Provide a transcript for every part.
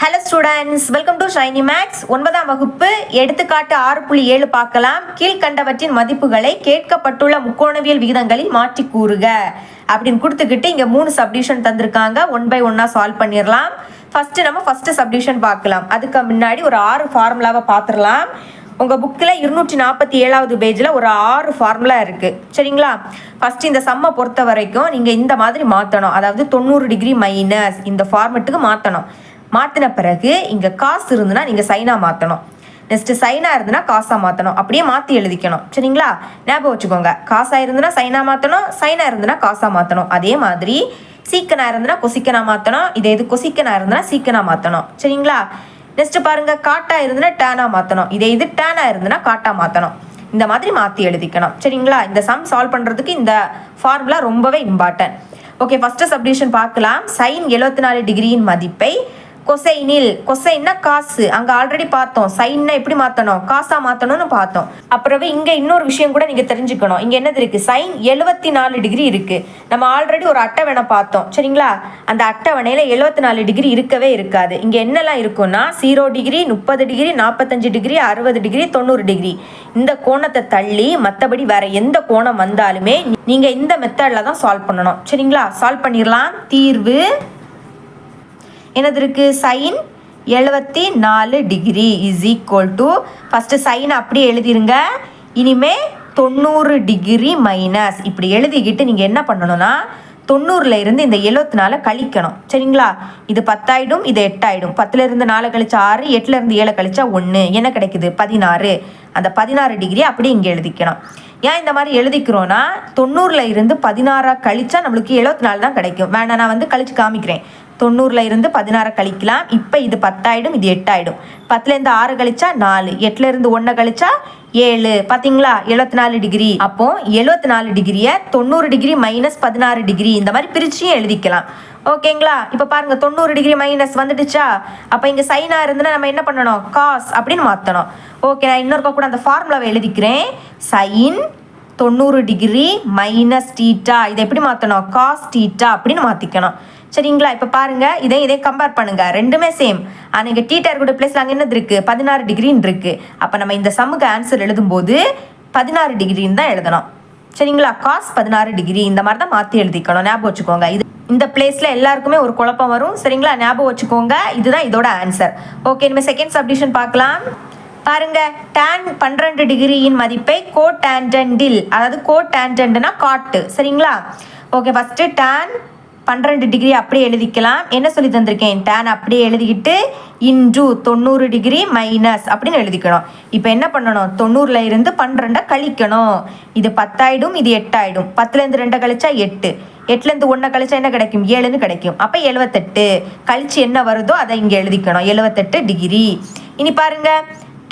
Hello students welcome to Shiny Max ஒன்பதாம் வகுப்பு எடுத்துக்காட்டு ஆறு புள்ளி ஏழு பார்க்கலாம். கீழ்கண்டவற்றின் மதிப்புகளை கேட்கப்பட்டுள்ள முக்கோணவியல் விகிதங்களில் மாற்றி கூறுக. அப்படின்னு கொடுத்துக்கிட்டு இங்கே மூணு சப்டிஷன் தந்திருக்காங்க. ஒன் பை ஒன்னாக சால்வ் பண்ணிடலாம் ஃபஸ்ட்டு நம்ம ஃபஸ்ட்டு சப்டிஷன் பார்க்கலாம். அதுக்கு முன்னாடி ஒரு ஆறு ஃபார்முலாவை பார்த்துடலாம் உங்கள் புக்கில் இருநூற்றி நாற்பத்தி ஏழாவது பேஜில் ஒரு ஆறு ஃபார்முலா இருக்குது சரிங்களா? ஃபஸ்ட்டு இந்த சம்மை பொறுத்த வரைக்கும் நீங்கள் இந்த மாதிரி மாற்றணும் அதாவது தொண்ணூறு டிகிரி மைனஸ் இந்த ஃபார்மெட்டுக்கு மாற்றணும் மாற்றின பிறகு இங்கே காசு இருந்துன்னா நீங்கள் சைனாக மாற்றணும் நெக்ஸ்ட்டு சைனாக இருந்துன்னா காசாக மாற்றணும் அப்படியே மாற்றி எழுதிக்கணும். சரிங்களா? ஞாபகம் வச்சுக்கோங்க. காசாக இருந்துன்னா சைனாக மாற்றணும் சைனாக இருந்துன்னா காசாக மாற்றணும் அதே மாதிரி சீக்கனாக இருந்ததுன்னா கொசிக்கனா மாற்றணும் இதே இது கொசிக்கனா இருந்ததுன்னா சீக்கனா மாற்றணும் சரிங்களா? நெக்ஸ்ட் பாருங்க. காட்டா இருந்ததுன்னா டேனா மாற்றணும் இதே இது டேனா இருந்துன்னா காட்டா மாற்றணும் இந்த மாதிரி மாற்றி எழுதிக்கணும். சரிங்களா? இந்த சம் சால்வ் பண்ணுறதுக்கு இந்த ஃபார்முலா ரொம்பவே இம்பார்ட்டன்ட் ஓகே ஃபஸ்ட்டு சப்டிஷன் பார்க்கலாம். சைன் எழுபத்தி நாலு டிகிரியின் மதிப்பை கொசைனில் கொசைன்னா காசு. அங்க ஆல்ரெடி பார்த்தோம். சைன்னா எப்படி மாத்தணும்? காசா மாத்தணும்னு பார்த்தோம். அப்புறவே இங்க இன்னொரு விஷயம் கூட நீங்க தெரிஞ்சுக்கணும். இங்க என்னது இருக்கு? சைன் எழுபத்தி நாலு டிகிரி இருக்கு. நம்ம ஆல்ரெடி ஒரு அட்டவணை பார்த்தோம். சரிங்களா? அந்த அட்டவணையில எழுபத்தி நாலு டிகிரி இருக்கவே இருக்காது. இங்க என்னெல்லாம் இருக்கும்னா ஜீரோ டிகிரி முப்பது டிகிரி நாற்பத்தஞ்சு டிகிரி அறுபது டிகிரி தொண்ணூறு டிகிரி. இந்த கோணத்தை தள்ளி மற்றபடி வேற எந்த கோணம் வந்தாலுமே நீங்க இந்த மெத்தட்ல தான் சால்வ் பண்ணணும். சரிங்களா? சால்வ் பண்ணிடலாம் தீர்வு என்னது இருக்குது சைன் எழுபத்தி நாலு degree is equal to first sine அப்படியே எழுதிருங்க. இனிமே தொண்ணூறு டிகிரி மைனஸ் இப்படி எழுதிக்கிட்டு நீங்கள் என்ன பண்ணணும்னா தொண்ணூறில் இருந்து இந்த எழுபத்தி நாலை கழிக்கணும். சரிங்களா? இது பத்தாயிடும் இது எட்டாயிடும். பத்துலேருந்து நாலு கழிச்சா ஆறு எட்டுலேருந்து ஏழு கழிச்சா ஒன்று என்ன கிடைக்குது? பதினாறு. அந்த பதினாறு டிகிரி அப்படியே இங்கே எழுதிக்கணும். ஏன் இந்த மாதிரி எழுதிக்கிறோன்னா தொண்ணூறில் இருந்து பதினாறாக கழிச்சா நம்மளுக்கு எழுபத்தி நாலு தான் கிடைக்கும். வேணா நான் வந்து கழிச்சு காமிக்கிறேன். தொண்ணூறில் இருந்து பதினாறு கழிக்கலாம். இப்போ இது பத்தாயிடும் இது எட்டாயிடும். பத்துலேருந்து ஆறு கழிச்சா நாலு. எட்டுலேருந்து ஒன்றை கழிச்சா ஏழு. பார்த்தீங்களா எழுபத்தி நாலு டிகிரி. அப்போ எழுபத்தி நாலு டிகிரியை தொண்ணூறு டிகிரி மைனஸ் பதினாறு டிகிரி இந்த மாதிரி பிரிச்சியும் எழுதிக்கலாம். ஓகேங்களா? இப்போ பாருங்க தொண்ணூறு டிகிரி மைனஸ் வந்துடுச்சா? அப்போ இங்கே சைனாக இருந்துன்னா நம்ம என்ன பண்ணணும்? காஸ் அப்படின்னு மாற்றணும் ஓகே நான் இன்னொருக்க கூட அந்த ஃபார்முலாவை எழுதிக்கிறேன். சைன் தொண்ணூறு டிகிரி மைனஸ் டீட்டா இதை எப்படி மாற்றணும் காஸ் டீட்டா அப்படின்னு மாற்றிக்கணும் சரிங்களா? இப்போ பாருங்க இதை இதே கம்பேர் பண்ணுங்க. ரெண்டுமே சேம் ஆனால் இங்கே டீட்டர் கூட பிளேஸ்ல அங்கே என்னது இருக்கு? பதினாறு டிகிரின்னு இருக்கு. அப்போ நம்ம இந்த சம்முக்கு ஆன்சர் எழுதும்போது பதினாறு டிகிரின்னு தான் எழுதணும். சரிங்களா? காஸ் பதினாறு டிகிரி இந்த மாதிரி தான் மாற்றி எழுதிக்கணும். ஞாபகம் வச்சுக்கோங்க. இது இந்த பிளேஸில் எல்லாருக்குமே ஒரு குழப்பம் வரும். சரிங்களா? ஞாபகம் வச்சுக்கோங்க. இதுதான் இதோட ஆன்சர் ஓகே இனிமேல் செகண்ட் சப்டிஷன் பார்க்கலாம். பாருங்க. டேன் பன்னிரெண்டு டிகிரியின் மதிப்பை கோ டேண்டன்டில் அதாவது கோ டேண்டன்ட்னா காட்டு. சரிங்களா? ஓகே ஃபர்ஸ்ட் டேன் பன்னிரெண்டு டிகிரி அப்படியே எழுதிக்கலாம். என்ன சொல்லி தந்திருக்கேன்? டேன் அப்படியே எழுதிக்கிட்டு இன்று தொண்ணூறு டிகிரி மைனஸ் அப்படின்னு எழுதிக்கணும். இப்போ என்ன பண்ணணும்? தொண்ணூறில் இருந்து பன்னிரெண்டை கழிக்கணும். இது பத்தாயிடும் இது எட்டாயிடும். பத்துலேருந்து ரெண்டை கழிச்சா எட்டு. எட்டுலேருந்து ஒன்றை கழிச்சா என்ன கிடைக்கும்? ஏழுன்னு கிடைக்கும். அப்போ எழுபத்தெட்டு கழிச்சு என்ன வருதோ அதை இங்கே எழுதிக்கணும். எழுபத்தெட்டு டிகிரி இனி பாருங்க.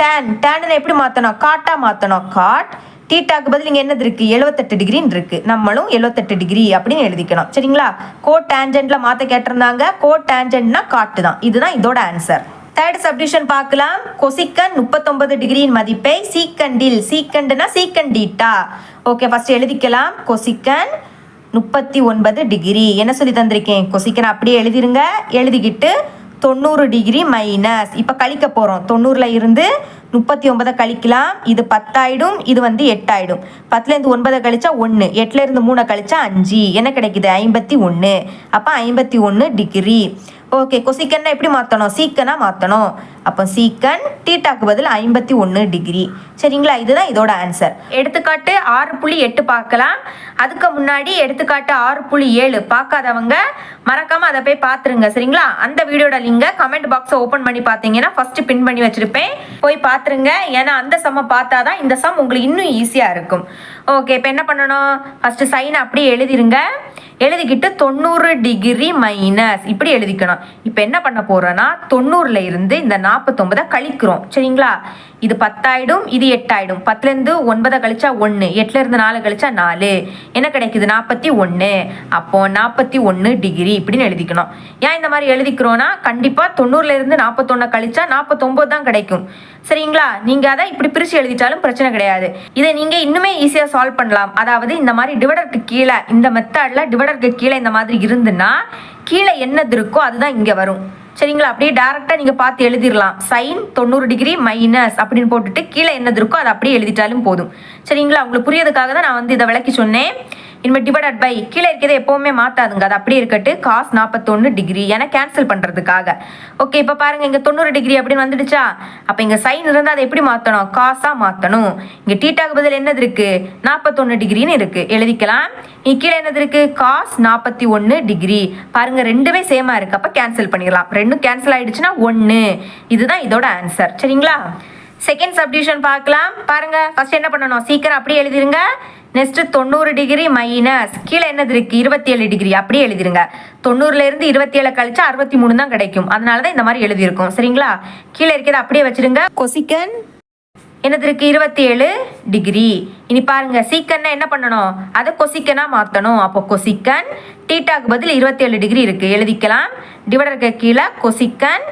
டேன் டேன்னு எப்படி மாற்றணும் காட்டாக மாற்றணும் காட் தீட்டாக்கு பதில் இங்கே என்னது இருக்குது எழுபத்தெட்டு டிகிரின்னு இருக்குது நம்மளும் எழுபத்தெட்டு டிகிரி அப்படின்னு எழுதிக்கணும். சரிங்களா? கோ டேஞ்சன்ட்ல மாற்ற கேட்டிருந்தாங்க. கோ டேஞ்சன்ட்னா காட்டு தான். இதுதான் இதோட ஆன்சர் தேர்ட் சப்டிஷன் பார்க்கலாம். கொசிக்கன் முப்பத்தொன்பது டிகிரியின் மதிப்பை சீக்கண்டில் சீக்கண்டுனா சீக்கண்டீட்டா ஓகே ஃபர்ஸ்ட் எழுதிக்கலாம். கொசிக்கன் முப்பத்தி ஒன்பது டிகிரி என்ன சொல்லி தந்திருக்கேன்? கொசிக்கன் அப்படியே எழுதிருங்க. எழுதிக்கிட்டு தொண்ணூறு டிகிரி மைனஸ் இப்போ கழிக்க போகிறோம் தொண்ணூறில் இருந்து முப்பத்தி ஒன்பதை கழிக்கலாம். இது பத்தாயிடும் இது வந்து எட்டாயிடும். பத்துலேருந்து ஒன்பதை கழிச்சா ஒன்று எட்டுலேருந்து மூணை கழிச்சா அஞ்சு. என்ன கிடைக்குது? ஐம்பத்தி ஒன்று. அப்போ ஐம்பத்தி ஒன்று டிகிரி ஓகே கொசிக்கன்னா எப்படி மாற்றணும் சீக்கனாக மாற்றணும் அப்போ சீக்கன் டீட்டாக்கு பதில் ஐம்பத்தி ஒன்று டிகிரி சரிங்களா? இதுதான் இதோட ஆன்சர் எடுத்துக்காட்டு ஆறு புள்ளி எட்டு பார்க்கலாம். அதுக்கு முன்னாடி எடுத்துக்காட்டு ஆறு புள்ளி ஏழு பார்க்காதவங்க மறக்காமல் அதை போய் பார்த்துருங்க. சரிங்களா? அந்த வீடியோட லிங்கை கமெண்ட் பாக்ஸை ஓப்பன் பண்ணி பார்த்தீங்கன்னா ஃபஸ்ட்டு பின் பண்ணி வச்சுருப்பேன். போய் பார்த்து பார்த்துருங்க ஏன்னா அந்த சம்மை பார்த்தா தான் இந்த சம் உங்களுக்கு இன்னும் ஈஸியாக இருக்கும். ஓகே இப்போ என்ன பண்ணணும்? ஃபஸ்ட்டு சைன் அப்படியே எழுதிருங்க. எழுதிக்கிட்டு தொண்ணூறு டிகிரி மைனஸ் இப்படி எழுதிக்கணும். இப்போ என்ன பண்ண போகிறோன்னா தொண்ணூறுல இருந்து இந்த நாற்பத்தொம்பதை கழிக்கிறோம். சரிங்களா? இது பத்தாயிடும் இது எட்டாயிடும். பத்துலேருந்து ஒன்பதை கழிச்சா ஒன்று எட்டுலேருந்து நாலு கழிச்சா நாலு. என்ன கிடைக்குது? நாற்பத்தி ஒன்று அப்போ நாற்பத்தி ஒன்று டிகிரி இப்படின்னு எழுதிக்கணும். ஏன் இந்த மாதிரி எழுதிக்கிறோன்னா கண்டிப்பாக தொண்ணூறுலேருந்து நாற்பத்தொன்னை கழிச்சா நாற்பத்தொம்போது தான் கிடைக்கும். சரிங்களா? நீங்கள் அதை இப்படி பிரித்து எழுதிட்டாலும் பிரச்சனை கிடையாது. இதை நீங்கள் இன்னுமே ஈஸியாக சால்வ் பண்ணலாம். அதாவது இந்த மாதிரி டிவைடருக்கு கீழே இந்த மெத்தடில் டிவைடருக்கு கீழே இந்த மாதிரி இருந்துன்னா கீழே என்னது இருக்கோ அதுதான் இங்கே வரும். சரிங்களா? அப்படியே டேரெக்டாக நீங்கள் பார்த்து எழுதிடலாம் சைன் தொண்ணூறு டிகிரி மைனஸ் அப்படின்னு போட்டுட்டு கீழே என்னது இருக்கோ அதை அப்படியே எழுதிட்டாலும் போதும். சரிங்களா? உங்களுக்கு புரியதுக்காக தான் நான் வந்து இதை விளக்கி சொன்னேன். இனிமேல் டிவைடட் பை கீழே இருக்கிறது எப்போவுமே மாற்றாதுங்க அது அப்படியே இருக்கட்டு. காஸ் நாற்பத்தொன்று டிகிரி ஏன்னா கேன்சல் பண்ணுறதுக்காக ஓகே இப்போ பாருங்கள் இங்கே தொண்ணூறு டிகிரி அப்படின்னு வந்துடுச்சா? அப்போ இங்கே சைன் இருந்தால் அதை எப்படி மாற்றணும் காசாக மாற்றணும் இங்கே டீட்டாக்கு பதில் என்னது இருக்குது நாற்பத்தொன்று டிகிரின்னு இருக்குது எழுதிக்கலாம். இங்கே கீழே என்னது இருக்குது காஸ் நாற்பத்தி ஒன்று டிகிரி பாருங்கள் ரெண்டுமே சேமாக இருக்குது அப்போ கேன்சல் பண்ணிடலாம். ரெண்டும் கேன்சல் ஆகிடுச்சுன்னா ஒன்று இதுதான் இதோட ஆன்சர் சரிங்களா? செகண்ட் சப்டிஷன் பார்க்கலாம். பாருங்க ஃபர்ஸ்ட் என்ன பண்ணணும்? சீக்கிரம் அப்படியே எழுதிருங்க. நெக்ஸ்ட் தொண்ணூறு டிகிரி மைனஸ் கீழே என்னது இருக்கு? இருபத்தி ஏழு டிகிரி. அப்படியே எழுதிருங்க. தொண்ணூறுல இருந்து இருபத்தி ஏழு கழிச்சா அறுபத்தி மூணு தான் கிடைக்கும். அதனால தான் இந்த மாதிரி எழுதியிருக்கோம். சரிங்களா? கீழே இருக்கிறத அப்படியே வச்சிருங்க. கொசிக்கன் என்னது இருக்கு? இருபத்தி ஏழு டிகிரி. இனி பாருங்க. சீக்கன்னா என்ன பண்ணணும்? அதை கொசிக்கனா மாற்றணும் அப்போ கொசிக்கன் டீட்டாக்கு பதில் இருபத்தி ஏழு டிகிரி இருக்கு. எழுதிக்கலாம். டிவைடருக்கு கீழே கொசிக்கன்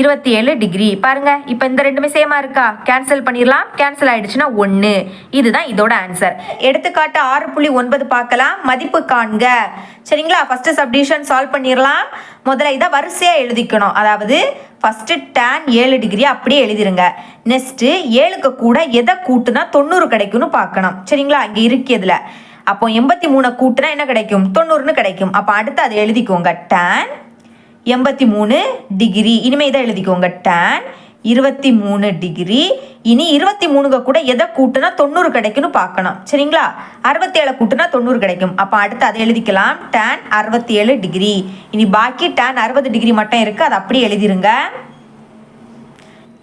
இருபத்தி ஏழு டிகிரி. பாருங்க இப்போ இந்த ரெண்டுமே சேமா இருக்கா? கேன்சல் பண்ணிடலாம். கேன்சல் ஆயிடுச்சுன்னா ஒன்று இதுதான் இதோட ஆன்சர் எடுத்துக்காட்டு ஆறு புள்ளி ஒன்பது பார்க்கலாம். மதிப்பு காண்க. சரிங்களா? ஃபர்ஸ்ட் சப்டிஷன் சால்வ் பண்ணிடலாம். முதல்ல இதை வரிசையாக எழுதிக்கணும். அதாவது ஃபர்ஸ்ட் டேன் ஏழு டிகிரி அப்படியே எழுதிருங்க. நெக்ஸ்ட்டு ஏழுக்கு கூட எதை கூட்டுனா தொண்ணூறு கிடைக்கும்னு பார்க்கணும். சரிங்களா? இங்கே இருக்கிறதுல அப்போ எண்பத்தி மூணை கூட்டுனா என்ன கிடைக்கும்? தொண்ணூறுன்னு கிடைக்கும். அப்போ அடுத்து அதை எழுதிக்கோங்க. டேன் எண்பத்தி மூணு டிகிரி. இனிமே இதை எழுதிக்கோங்க. டேன் இருபத்தி மூணு டிகிரி. இனி இருபத்தி மூணுங்க கூட எதை கூட்டுனா தொண்ணூறு கிடைக்கும்னு பார்க்கணும். சரிங்களா? அறுபத்தி ஏழை கூட்டுனா தொண்ணூறு கிடைக்கும். அப்போ அடுத்து அதை எழுதிக்கலாம். டேன் அறுபத்தி ஏழு டிகிரி. இனி பாக்கி டேன் அறுபது டிகிரி மட்டும் இருக்குது அதை அப்படியே எழுதிருங்க.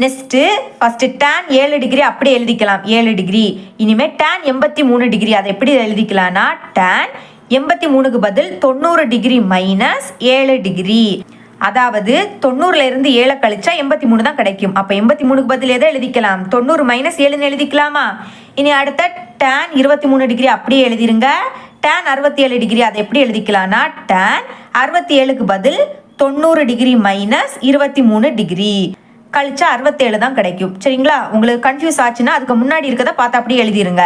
நெக்ஸ்ட்டு ஃபஸ்ட்டு டேன் ஏழு டிகிரி அப்படியே எழுதிக்கலாம். ஏழு டிகிரி. இனிமேல் டேன் எண்பத்தி மூணு டிகிரி. அதை எப்படி எழுதிக்கலாம்னா டேன் எண்பத்தி மூணுக்கு பதில் தொண்ணூறு டிகிரி மைனஸ் ஏழு டிகிரி. அதாவது தொண்ணூறுல இருந்து ஏழை கழிச்சா எண்பத்தி மூணு தான் கிடைக்கும். அப்போ எண்பத்தி மூணுக்கு பதில் எதை எழுதிக்கலாம்? தொண்ணூறு மைனஸ் ஏழுன்னு எழுதிக்கலாமா? இனி அடுத்த டேன் இருபத்தி மூணு டிகிரி அப்படியே எழுதிருங்க. டேன் அறுபத்தி ஏழு டிகிரி அதை எப்படி எழுதிக்கலாம்னா டேன் அறுபத்தி ஏழுக்கு பதில் தொண்ணூறு டிகிரி மைனஸ் இருபத்தி மூணு டிகிரி கழிச்சா அறுபத்தேழு தான் கிடைக்கும். சரிங்களா? உங்களுக்கு கன்ஃபியூஸ் ஆச்சுன்னா அதுக்கு முன்னாடி இருக்கதை பார்த்து அப்படியே எழுதிருங்க.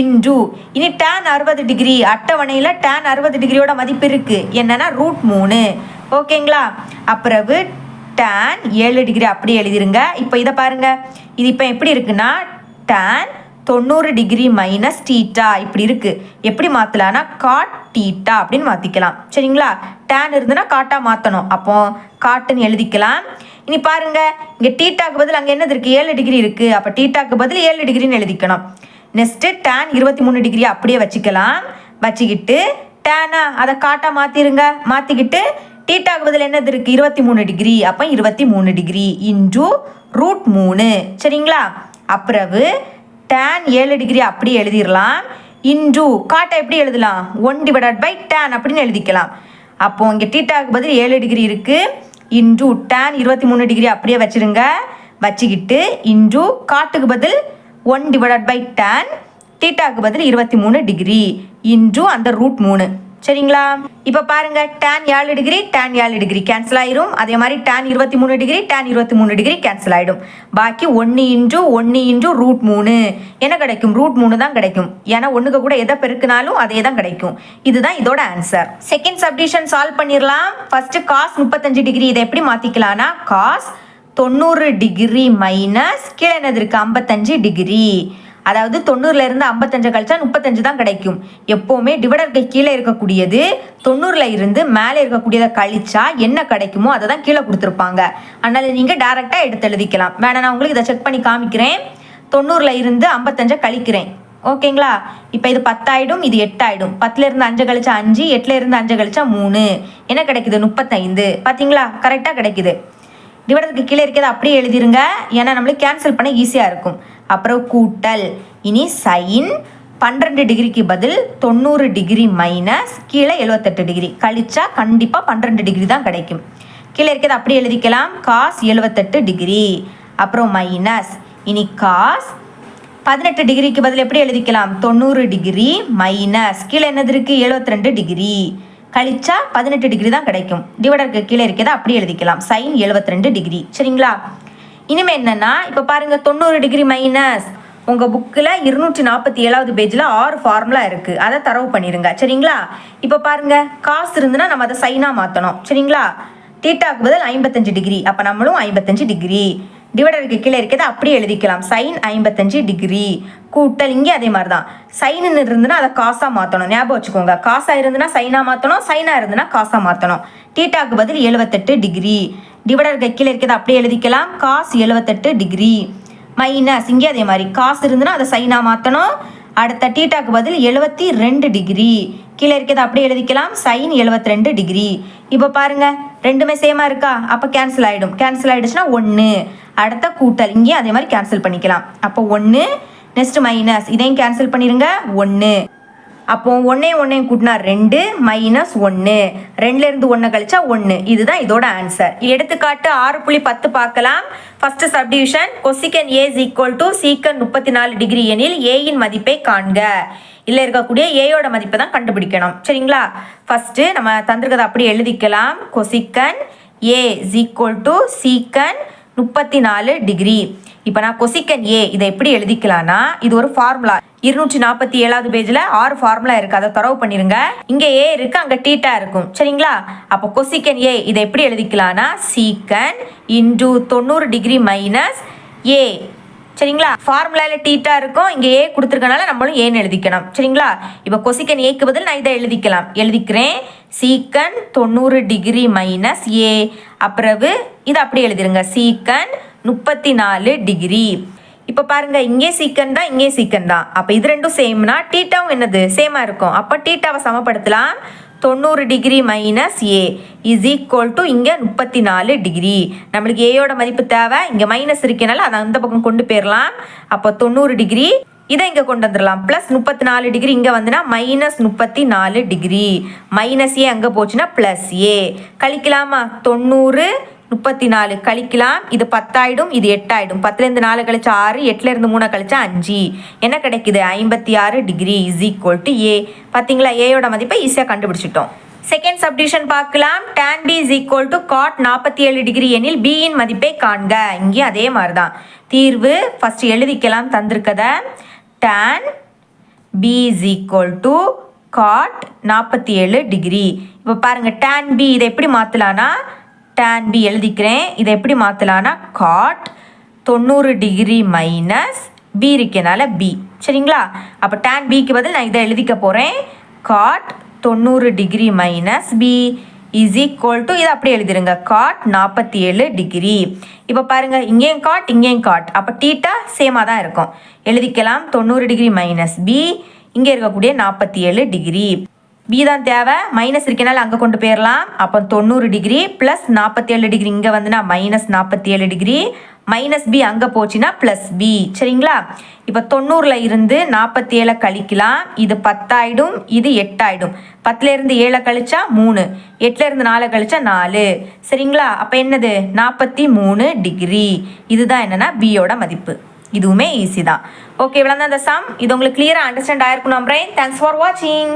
இன்டு. இனி டேன் அறுபது டிகிரி அட்டவணையில் டேன் அறுபது டிகிரியோட மதிப்பு இருக்கு. என்னன்னா ரூட் மூணு. ஓகேங்களா? அப்புறவு டேன் ஏழு டிகிரி அப்படி எழுதிருங்க. இப்போ இதை பாருங்க. இது இப்போ எப்படி இருக்குன்னா டேன் தொண்ணூறு டிகிரி மைனஸ் டீட்டா இப்படி இருக்கு. எப்படி மாற்றலான்னா காட் டீட்டா அப்படின்னு மாற்றிக்கலாம் சரிங்களா? டேன் இருந்துன்னா காட்டாக மாற்றணும் அப்போ காட்டுன்னு எழுதிக்கலாம். இனி பாருங்க இங்கே டீட்டாக்கு பதில் அங்கே என்னது இருக்குது ஏழு டிகிரி இருக்குது அப்போ டீட்டாக்கு பதில் ஏழு டிகிரின்னு எழுதிக்கணும். நெக்ஸ்ட்டு டேன் இருபத்தி மூணு டிகிரி அப்படியே வச்சுக்கலாம். வச்சுக்கிட்டு டேனா அதை காட்டாக மாற்றிருங்க மாற்றிக்கிட்டு டீட்டாக்கு பதில் என்னது இருக்குது இருபத்தி மூணு டிகிரி அப்போ இருபத்தி மூணு டிகிரி இன்டூ ரூட் மூணு. சரிங்களா? அப்புறவு டேன் ஏழு டிகிரி அப்படி எழுதிடலாம் இன்டூ காட்டை எப்படி எழுதலாம்? ஒன் டிவைடட் பை டேன் அப்படின்னு எழுதிக்கலாம். அப்போது இங்கே டீட்டாக்கு பதில் ஏழு டிகிரி இருக்குது இன்டூ டேன் இருபத்தி மூணு டிகிரி அப்படியே வச்சிருங்க. வச்சுக்கிட்டு இன்டூ காட்டுக்கு பதில் ஒன் டிவைடட் பை டேன் டீட்டாக்கு பதில் இருபத்தி மூணு டிகிரி இன்டூ அந்த ரூட் மூணு. சரிங்களா? இப்போ பாருங்க டேன் ஏழு டிகிரி டேன் ஏழு டிகிரி கேன்சல் ஆயிரும். அதே மாதிரி டேன் இருபத்தி மூணு டிகிரி டேன் இருபத்தி மூணு டிகிரி கேன்சல் ஆயிடும். பாக்கி ஒன்று இன்டூ ஒன்று இன்டூ ரூட் மூணு. என்ன கிடைக்கும்? ரூட் மூணு தான் கிடைக்கும். ஏன்னா ஒன்றுக்கு கூட எதை பெருக்கினாலும் அதே தான் கிடைக்கும். இதுதான் இதோட ஆன்சர் செகண்ட் சப்டிஷன் சால்வ் பண்ணிடலாம் ஃபர்ஸ்ட் காஸ் முப்பத்தஞ்சு டிகிரி இதை எப்படி மாற்றிக்கலாம்னா காஸ் தொண்ணூறு டிகிரி மைனஸ் கீழே என்னது இருக்கு? ஐம்பத்தஞ்சு டிகிரி அதாவது தொண்ணூறுல இருந்து ஐம்பத்தஞ்சு கழிச்சா முப்பத்தஞ்சு தான் கிடைக்கும். எப்போவுமே டிவைடருக்கு கீழே இருக்கக்கூடியது தொண்ணூறுல இருந்து மேலே இருக்கக்கூடியதை கழிச்சா என்ன கிடைக்குமோ அதை தான் கீழே கொடுத்துருப்பாங்க. அதனால நீங்கள் டேரெக்டாக எடுத்து எழுதிக்கலாம். வேணா நான் உங்களுக்கு இதை செக் பண்ணி காமிக்கிறேன். தொண்ணூறுல இருந்து ஐம்பத்தஞ்சை கழிக்கிறேன். ஓகேங்களா? இப்போ இது பத்தாயிடும் இது எட்டாயிடும். பத்துல இருந்து அஞ்சு கழிச்சா அஞ்சு எட்டுல இருந்து அஞ்சு கழிச்சா மூணு. என்ன கிடைக்குது? முப்பத்தைந்து. பார்த்தீங்களா கரெக்டாக கிடைக்குது. டிவைடருக்கு கீழே இருக்கிறத அப்படியே எழுதிருங்க. ஏன்னா நம்மளுக்கு கேன்சல் பண்ண ஈஸியாக இருக்கும். அப்புறம் கூட்டல். இனி சைன் பன்னிரெண்டு டிகிரிக்கு பதில் தொண்ணூறு டிகிரி மைனஸ் கீழே எழுபத்தெட்டு டிகிரி. கழிச்சா கண்டிப்பாக பன்னிரெண்டு டிகிரி தான் கிடைக்கும். கீழே இருக்கிறது அப்படியே எழுதிக்கலாம். காஸ் எழுபத்தெட்டு டிகிரி. அப்புறம் மைனஸ் இனி காஸ் பதினெட்டு டிகிரிக்கு பதில் எப்படி எழுதிக்கலாம்? தொண்ணூறு டிகிரி மைனஸ் கீழே என்னது இருக்குது எழுபத்தி ரெண்டு டிகிரி. கழிச்சா பதினெட்டு டிகிரி தான் கிடைக்கும். டிவைடருக்கு கீழே இருக்கிறத அப்படியே எழுதிக்கலாம். சைன் எழுபத்தி ரெண்டு டிகிரி. சரிங்களா? இனிமே என்னன்னா இப்போ பாருங்க தொண்ணூறு டிகிரி மைனஸ் உங்கள் புக்கில் இருநூற்றி நாற்பத்தி ஏழாவது பேஜில் ஆறு ஃபார்முலா இருக்குது அதை தரவு பண்ணிடுங்க சரிங்களா? இப்போ பாருங்க காசு இருந்துன்னா நம்ம அதை சைனாக மாற்றணும் சரிங்களா? தீட்டாக்கு பதில் ஐம்பத்தஞ்சு டிகிரி அப்போ நம்மளும் ஐம்பத்தஞ்சு டிகிரி டிவைடருக்கு கீழே இருக்கிறத அப்படியே எழுதிக்கலாம். சைன் ஐம்பத்தஞ்சு டிகிரி கூட்டல் இங்கே அதே மாதிரி தான் சைனுன்னு இருந்துன்னா அதை காசாக மாற்றணும் ஞாபகம் வச்சுக்கோங்க. காசாக இருந்துன்னா சைனாக மாற்றணும் சைனாக இருந்துன்னா காசாக மாற்றணும் தீட்டாக்கு பதில் எழுபத்தெட்டு டிகிரி டிவைடருக்கு கீழே இருக்கிறத அப்படியே எழுதிக்கலாம். காஸ் எழுபத்தெட்டு டிகிரி மைனஸ் இங்கே அதே மாதிரி காசு இருந்துன்னா அதை சைனாக மாற்றணும் அடுத்த டீட்டாக்கு பதில் எழுபத்தி ரெண்டு டிகிரி கீழே இருக்கிறத அப்படியே எழுதிக்கலாம். சைன் எழுபத்தி ரெண்டு டிகிரி இப்போ பாருங்க ரெண்டுமே சேமாக இருக்கா? அப்போ கேன்சல் ஆகிடும் கேன்சல் ஆகிடுச்சுன்னா ஒன்று அடுத்த கூட்டல் இங்கேயும் அதே மாதிரி கேன்சல் பண்ணிக்கலாம். அப்போ ஒன்று நெக்ஸ்ட் மைனஸ் இதையும் கேன்சல் பண்ணிடுங்க ஒன்று அப்போ ஒன்றையும் ஒன்றையும் கூட்டினா ரெண்டு மைனஸ் ஒன்று ரெண்டுலேருந்து ஒன்று கழிச்சா ஒன்று இதுதான் இதோட ஆன்சர் எடுத்துக்காட்டு ஆறு புள்ளி பத்து பார்க்கலாம். First subdivision cosecant A is equal to secant முப்பத்தி நாலு டிகிரி எனில் ஏயின் மதிப்பை காண்க. இல்லை இருக்கக்கூடிய ஏயோட மதிப்பை தான் கண்டுபிடிக்கணும். சரிங்களா? ஃபர்ஸ்ட் நம்ம தந்திருக்கதை அப்படி எழுதிக்கலாம். Cosecant A is equal to secant முப்பத்தி நாலு டிகிரி இப்போ நான் கொசிக்கன் ஏ இதை எப்படி எழுதிக்கலாம்னா இது ஒரு ஃபார்முலா இருநூற்றி நாற்பத்தி ஏழாவது பேஜில் ஆறு ஃபார்முலா இருக்குது அதை தரவு பண்ணிருங்க. இங்கே ஏ இருக்குது அங்கே டீட்டா இருக்கும். சரிங்களா? அப்போ கொசிக்கன் ஏ இதை எப்படி எழுதிக்கலாம்னா சீக்கன் இன்டூ தொண்ணூறு டிகிரி மைனஸ் ஏ சரிங்களா? ஃபார்முலாவில் டீட்டா இருக்கும். இங்கே ஏ கொடுத்துருக்கனால நம்மளும் ஏன்னு எழுதிக்கணும். சரிங்களா? இப்போ கொசிக்கன் ஏக்கு பதில் நான் இதை எழுதிக்கலாம். எழுதிக்கிறேன். சீக்கன் தொண்ணூறு டிகிரி மைனஸ் ஏ அப்புறவு இதை அப்படி எழுதிருங்க. சீக்கன் முப்பத்தி நாலு டிகிரி. இப்போ பாருங்க இங்கே சீக்கன் தான் இங்கே சீக்கன் தான். அப்போ இது ரெண்டும் சேம்னா டீட்டாவும் என்னது? சேமா இருக்கும். அப்போ டீட்டாவை சமப்படுத்தலாம். தொண்ணூறு degree minus A is equal to இங்கே முப்பத்தி நாலு டிகிரி. நம்மளுக்கு ஏயோட மதிப்பு தேவை. இங்கே மைனஸ் இருக்கனால அதை அந்த பக்கம் கொண்டு போயிடலாம் அப்போ தொண்ணூறு டிகிரி இதை இங்கே கொண்டு வந்துடலாம் ப்ளஸ் முப்பத்தி நாலு டிகிரி இங்கே வந்துன்னா மைனஸ் முப்பத்தி நாலு டிகிரி. மைனஸ் ஏ அங்கே போச்சுன்னா ப்ளஸ் ஏ கழிக்கலாமா? தொண்ணூறு முப்பத்தி நாலு கழிக்கலாம். இது பத்தாயிடும் இது எட்டாயிடும். பத்துலேருந்து நாலு கழிச்சு ஆறு எட்டுலேருந்து மூணு கழிச்சா அஞ்சு. என்ன கிடைக்குது? ஐம்பத்தி ஆறு degree is equal to A பார்த்தீங்களா ஏயோட மதிப்பை ஈஸியாக கண்டுபிடிச்சிட்டோம். செகண்ட் சப்டிஷன் பார்க்கலாம். tan b is equal to cot நாற்பத்தி ஏழு டிகிரி எனில் பியின் மதிப்பை காண்க. இங்கேயும் அதே மாதிரி தான் தீர்வு ஃபர்ஸ்ட் எழுதிக்கலாம் தந்திருக்கத. Tan b is equal to cot நாற்பத்தி ஏழு டிகிரி இப்போ பாருங்கள் tan b இதை எப்படி மாற்றலான்னா tan b எழுதிக்கிறேன். இதை எப்படி மாற்றலான்னா காட் தொண்ணூறு டிகிரி மைனஸ் பி இருக்கனால பி சரிங்களா? அப்போ tan பிக்கு பதில் நான் இதை எழுதிக்க போகிறேன் காட் தொண்ணூறு degree minus B is equal to இதை அப்படியே எழுதிருங்க. காட் நாற்பத்தி ஏழு டிகிரி இப்போ பாருங்க இங்கேயும் காட் இங்கேயும் காட் அப்போ டீட்டா சேமாக தான் இருக்கும். எழுதிக்கலாம். தொண்ணூறு டிகிரி மைனஸ் பி இங்கே இருக்கக்கூடிய நாற்பத்தி ஏழு டிகிரி பி தான் தேவை. மைனஸ் இருக்கனால அங்கே கொண்டு போயிடலாம் அப்போ தொண்ணூறு டிகிரி ப்ளஸ் நாற்பத்தி ஏழு டிகிரி இங்கே வந்துன்னா மைனஸ் நாற்பத்தி ஏழு டிகிரி மைனஸ் பி அங்கே போச்சுன்னா ப்ளஸ் பி சரிங்களா? இப்போ தொண்ணூறில் இருந்து நாற்பத்தி ஏழை கழிக்கலாம். இது பத்தாயிடும் இது எட்டாயிடும். பத்துலேருந்து ஏழை கழிச்சா மூணு. எட்டுலேருந்து நாலு கழிச்சா நாலு. சரிங்களா? அப்போ என்னது? நாற்பத்தி மூணு டிகிரி இதுதான் என்னென்னா பியோட மதிப்பு. இதுவுமே ஈஸி தான். ஓகே இவ்வளோ தான் இந்த சம் இது உங்களுக்கு கிளியராக அண்டர்ஸ்டாண்ட் ஆயிருக்கும் நம்புறேன். தேங்க்ஸ் ஃபார் வாட்சிங்